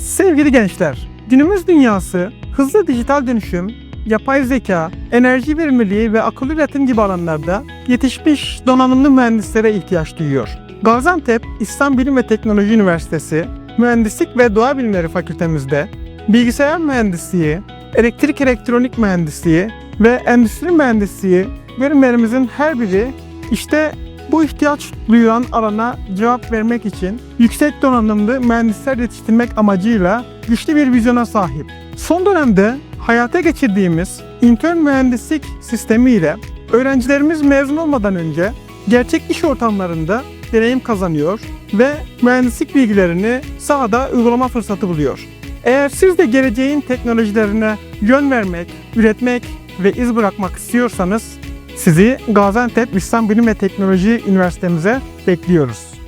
Sevgili gençler, günümüz dünyası hızlı dijital dönüşüm, yapay zeka, enerji verimliliği ve akıllı üretim gibi alanlarda yetişmiş donanımlı mühendislere ihtiyaç duyuyor. Gaziantep İslam Bilim ve Teknoloji Üniversitesi Mühendislik ve Doğa Bilimleri Fakültemizde bilgisayar mühendisliği, elektrik elektronik mühendisliği ve endüstri mühendisliği bölümlerimizin her biri işte bu ihtiyaç duyulan alana cevap vermek için yüksek donanımlı mühendisler yetiştirmek amacıyla güçlü bir vizyona sahip. Son dönemde hayata geçirdiğimiz intern mühendislik sistemi ile öğrencilerimiz mezun olmadan önce gerçek iş ortamlarında deneyim kazanıyor ve mühendislik bilgilerini sahada uygulama fırsatı buluyor. Eğer siz de geleceğin teknolojilerine yön vermek, üretmek ve iz bırakmak istiyorsanız sizi Gaziantep İslam Bilim ve Teknoloji Üniversitemize bekliyoruz.